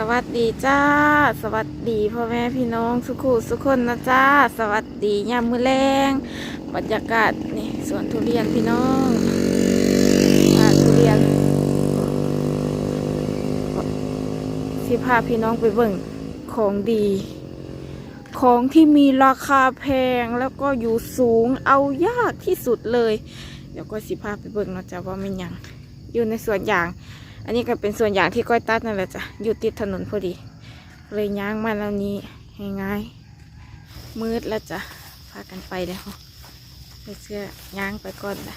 สวัสดีจ้า สวัสดีพ่อแม่พี่น้องสุขุสุคนนะจ้า สวัสดียามมือแรงบรรยากาศนี่สวนทุเรียนพี่น้องทุเรียนสิพาพี่น้องไปเบิ่งของดี ของที่มีราคาแพงแล้วก็อยู่สูงเอายากที่สุดเลย เดี๋ยวก็สิพาไปเบิ่งเนาะจ้าว่าไม่นยังอยู่ในสวนยาง อันนี้ก็เป็นส่วนอย่างที่ก้อยตัดนั่นแหละจ้ะอยู่ติดถนนพอดี เลยย่างมาแล้วนี้ง่ายๆมืดแล้วจ้ะพากันไปเดี๋ยวไปเสื้อย่าง ไปก่อนนะ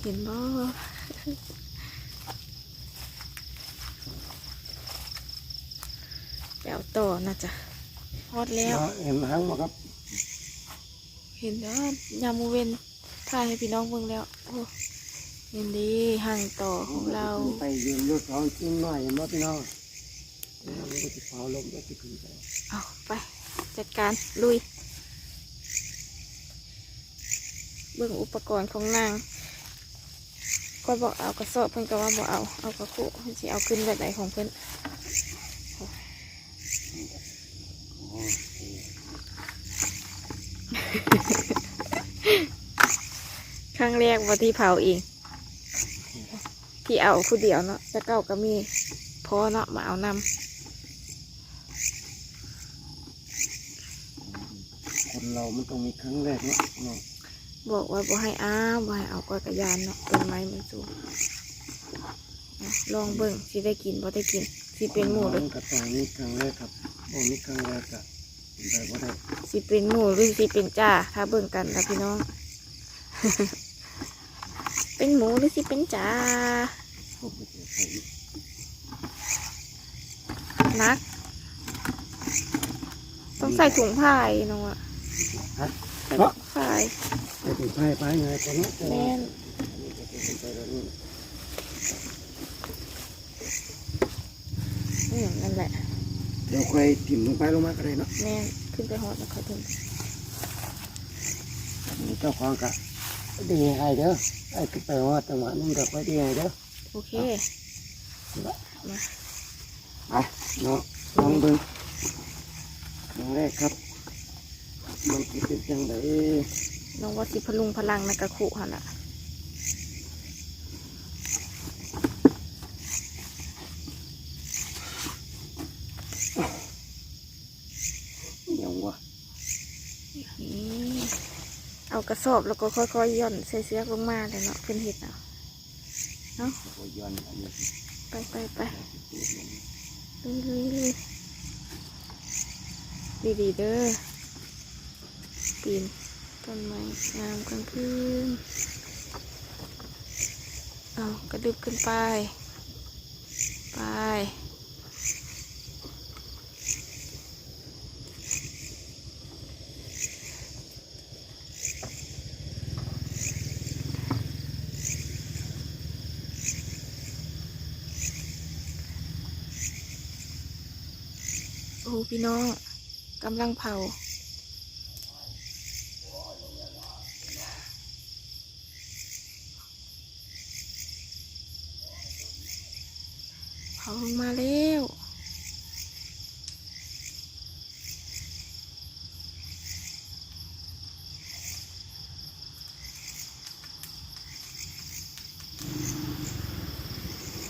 เห็นบ่แปวต่อนะจ๊ะฮอดแล้ว เห็นหางมาครับ เห็นแล้วยามมูเวนถ่ายให้พี่น้องเบิ่งแล้วโอ้ เห็นดีห่างต่อของเรา ไปยืมรถเขาจิ้มหน่อยมาพี่น้องเราก็จะเผาลมก็จะขึ้นไปเอาไป จัดการลุย เบิ่งอุปกรณ์ของนางก็บอกเอากระสอบเพิ่นก็ว่าบอกเอา เอากระคุเพิ่นสิเอาขึ้นแบบไหนของเพิ่นครั้งแรกว่าที่เผาเอง ที่เอาผู้เดียวเนาะแต่เก้าก็มีพอเนาะมาเอานำคนเรามันต้องมีครั้งแรกเนาะเนาะบอกว่าบ่ให้อ้าวบ่ให้เอาก้อยกระยานเนาะต้นไม้มันสูงอะลองเบิ่งสิได้กินบ่ได้กินสิเป็นหมูหรือมันก็ต้องมีครั้งแรกครับบ่มีครั้งแรกก็ได้บ่ได้สิเป็นหมูหรือสิเป็นจ้าถ้าเบิ่งกันนะพี่น้อง เป็นหมูหรือสิเป็นจ้าพวกมั นจะใส่นัก ต้องใส่ถุงผ้าอีกน้องอะฮะ ใส่ถุงผ้าอีกไปถึงไพ่ไปไงตอนนี้แต่แม่ว่านอันนี้จะเป็นไปแล้วนี่อืมนั่นแหละ เดี๋ยวค่อยถิ่มลงไปลงมาก็ได้เนาะแม่นขึ้นไปหอดแล้วค่อยถึงเจ้าของก็ดีให้เด้อไอ้ขึ้นไปว่าจังหวะนึงก็ค่อยดีให้เด้อ โอเคมาไปเนาะลองเบิ่งครั้งแรกครับ มันสิเป็นจังไดน้องว่าสิพลุงพลังในกระคุหันละยังวะนี่เอากระสอบแล้วก็ค่อยๆย่อนใส่เสื้อลงมาเลยเนาะเป็นเห็ดเอา เนาะไปไปไปไปลุยลุยลุยดีดีเด้อปีนต้นไม้งามกันขึ้นเอากระดึบขึ้นไป ไป โอ้พี่น้องกำลังเผา เผาลงมาแล้ว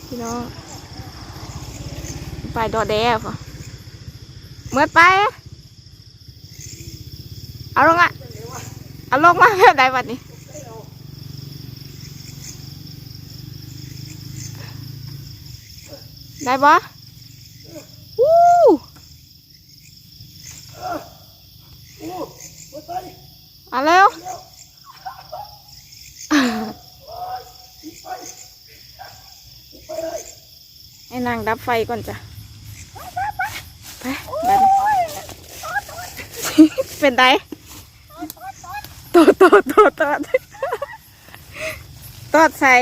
พี่น้องไปดอแดฟอะ เมื่อไป เอาลงอะ เอาลงมาแบบใดบัดนี้ได้ปะวู้เอาเร็วให้นางดับไฟก่อนจ้ะ ไปบัดนี้ เป็นไดตอดตอดตอดตอดตอดใส่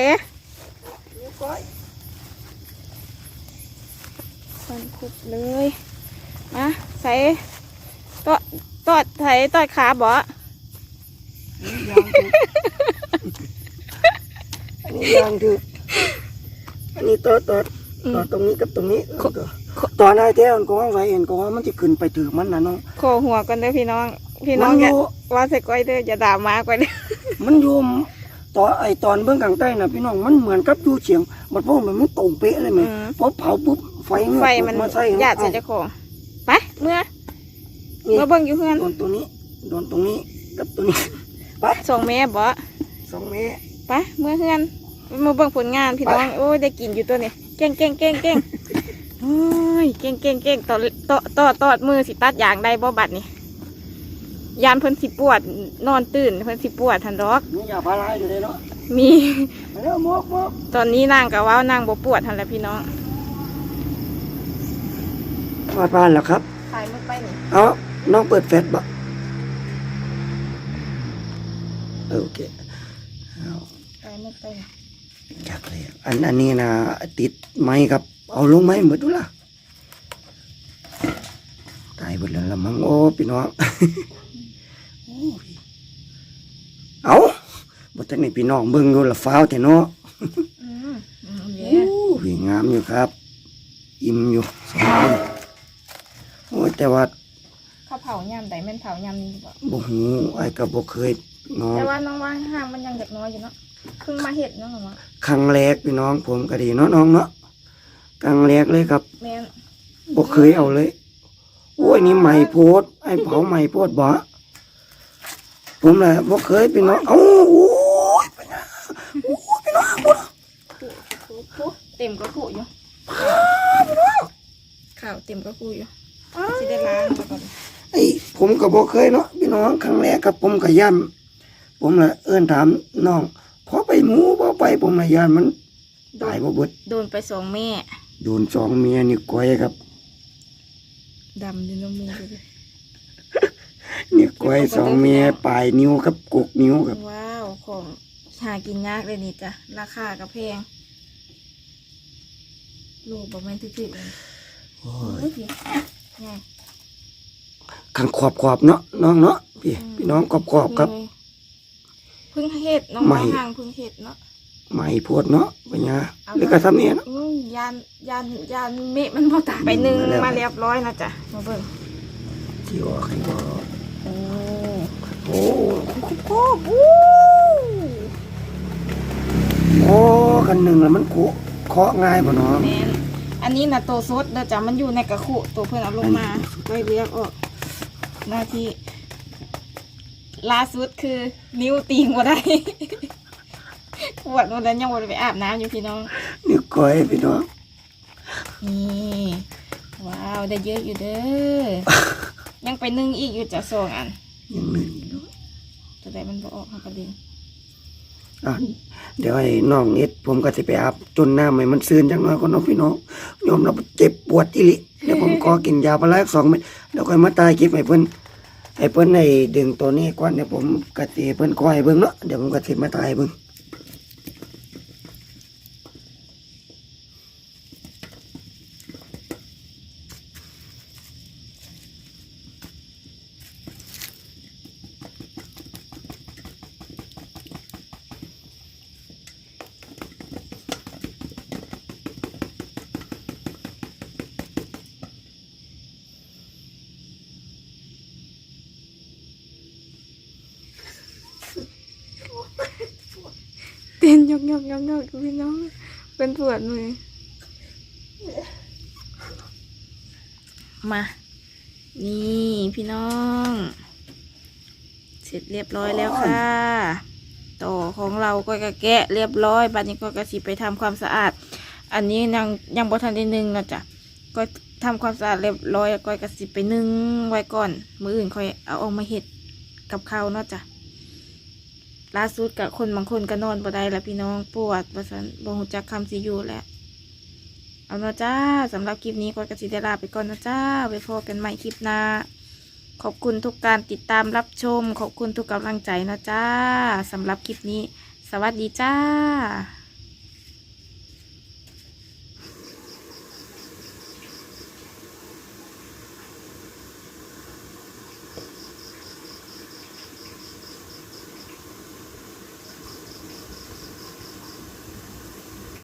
ฟันคุบเลยมาใส่ตอดตอดใส่ตอดขาบ่อันนี้ยางถืออันนี้ตัวตัวออืมตอตรงนี้กับตรงนี้ขข ตอนนายแท้มันก็ไว้เห็นก็ว่ามันจะขึ้นไปถือมันนะน้องโคหัวกันเด้อพี่น้อง พี่น้องมันอย่าอยู่ ว่าใส่ก้อยเด้ออย่าด่ามาก้อยเด้อมันอยู่ตอนไอตอนเบื้องกลางใต้น่ะพี่น้องมันเหมือนกับอยู่เฉียงมันพวกมันมันตรงเป๊ะเลยไหมอืมพอเผาปุ๊บไฟเงือกไฟมันมาใส่หยาดใส่เจ้าของไปเมื่อนี่เมื่อเบิ่งอยู่เพื่อนโดนตัวนี้โดนตรงนี้กับตัวนี้ไปส่งแม่บ่สองเมตรไปเมื่อเพื่อนมาเบิ่งผลงานพี่น้องโอ้ยได้กินอยู่ตัวนี้เก่งเก่งเก่งเก่ง โอ้ยเก่งเก่งเก่งต่อต่อต่อตอดมือสิตัดยางได้บ่บัดนี่ยานเพิ่นสิปวด นอนตื่นเพิ่นสิปวดทันดอกนี่ยาพาราอยู่เลยเนาะมีมาแล้วมกมกตอนนี้นางกับว่านางบ่ปวดทันแล้วพี่น้องมาบ้านแล้วครับถ่ายมือไปนี่เอาน้องเปิดแฟลชบ่เออโอเคเอาถ่ายมือไปนี่จักเลยอันอันนี้นะติดไม้ครับ เอาลงไม้หมดดูล่ะตายหมดแล้วละมั้งโอ้พี่น้องโอ้ยเอาบ่ทันนี่พี่น้องเบิ่งอยู่ละฟ้าวแต่เนาะอืมอืมโอ้ยงามอยู่ครับ อิ่มอยู่สองคนโอ้ยแต่ว่าเขาเผายำใดแม่นเผายำนี้บ่บ่หูไอ้ก็บ่เคยน้องแต่ว่าน้องว่าห้างมันยังเด็กน้อยอยู่เนาะเพิ่งมาเห็ดเนาะน้องว่าครั้งแรกพี่น้องผมก็ดีเนาะน้องเนาะ ครั้งแรกเลยครับแม่นบ่เคยเอาเลย โอ้ยนี่ใหม่โพดไอ้เผาใหม่โพดบ่ผมแหละบ่เคยพี่น้องเอ้าโอ้ยไปนะโอ้ยพี่น้องเต็มกระคุอยู่ข่าวเต็มกระคุอยู่สิได้ล้างซะก่อนไอ้ผมก็บ่เคยเนาะพี่น้องครั้งแรกครับผมก็ย่ำผมละเอิ้นถามน้องพอไปหมูพอไปผมละย่านมันตายบ่เบิดโดนไปสองแม่ โดนสองเมียนี่ก้อยครับดำอยู่น้ำมือเลยนี่ก้อยสองเมียปลายนิ้วครับกกนิ้วครับ ว้าวของหากินยากเลยนี่จ้ะราคาก็แพงลูกบอกแม่นถึกๆเลยโอ้โอ้ยยพี่ไงขังขอบขอบๆเนาะน้องเนาะพี่พี่น้องขอบขอบๆครับนี่เลยเพึ่งเห็ดน้องไม่มาห่างเพึ่งเห็ดเนาะ ใหม่โพดเนาะปัญญาเอาหรือก็ทำเนี่ยเนาะอืมยานยานยานเมฆมันพอตายไปหนึ่งมาแล้วมาเรียบร้อยนะจ๊ะมาเบิ่งที่ว่าใครบอกโอ้โอ้โหบู๊โอ้กันหนึ่งแล้วมันคุเคาะง่ายป่ะน้องแมนอันนี้นะตัวซดเดี๋ยวจ้ะมันอยู่ในกระคุตัวเพื่อนเอาลงมาก็เรียกออกหน้าที่ล่าสุดคือนิ้วตีงว่าได้ ปวดหมดแล้วยังวันไปอาบน้ำอยู่พี่น้องนี่ก้อยพี่น้องนี่ว้าวได้เยอะอยู่เด้อยังไปนึ่งอีกอยู่จ้ะสองอันยังหนึ่งอยู่เนาะตัวใดมันบ่ออกมากระเด็นอะเดี๋ยวให้น้องเอ็ดผมก็จะไปอาบจนหน้าใหม่มันซื่นจังน้อยก็น้องพี่น้องยอมรับเจ็บปวดอีหลิเดี๋ยวผมขอกินยาพาราสองเม็ดแล้วค่อยมาตายคลิปให้เพิ่นให้เพิ่นให้ดึงตัวนี้ก่อนเดี๋ยวผมกะสิให้เพิ่นคอยเบิ่งเนาะเดี๋ยวผมก็สิมาตายเบิ่ง ยกยกยกยกพี่น้อง เป็นปวดมือ มา นี่พี่น้อง เสร็จเรียบร้อยแล้วค่ะ ต่อของเราก็กระแกะเรียบร้อยบัดนี้ก็กระสิไปทำความสะอาด อันนี้ยังยังบทันได้นึ่งนะจ๊ะก็ทำความสะอาดเรียบร้อยแล้วก็กระสิไปนึ่งไว้ก่อน มืออื่นค่อยเอาออกมาเห็ดกับข้าวเนาะจ้ะ ล่าสุดกับคนบางคนก็นอนบ่ได้แล้วพี่น้องปวดประสันบ่หูจักคำสิอยู่แล้วเอาเนาะจ้าสำหรับคลิปนี้ก็กระสิได้ลาไปก่อนนะจ้าไปพบกันใหม่คลิปหน้าขอบคุณทุกการติดตามรับชม ขอบคุณทุกกำลังใจนะจ้าสำหรับคลิปนี้ สวัสดีจ้า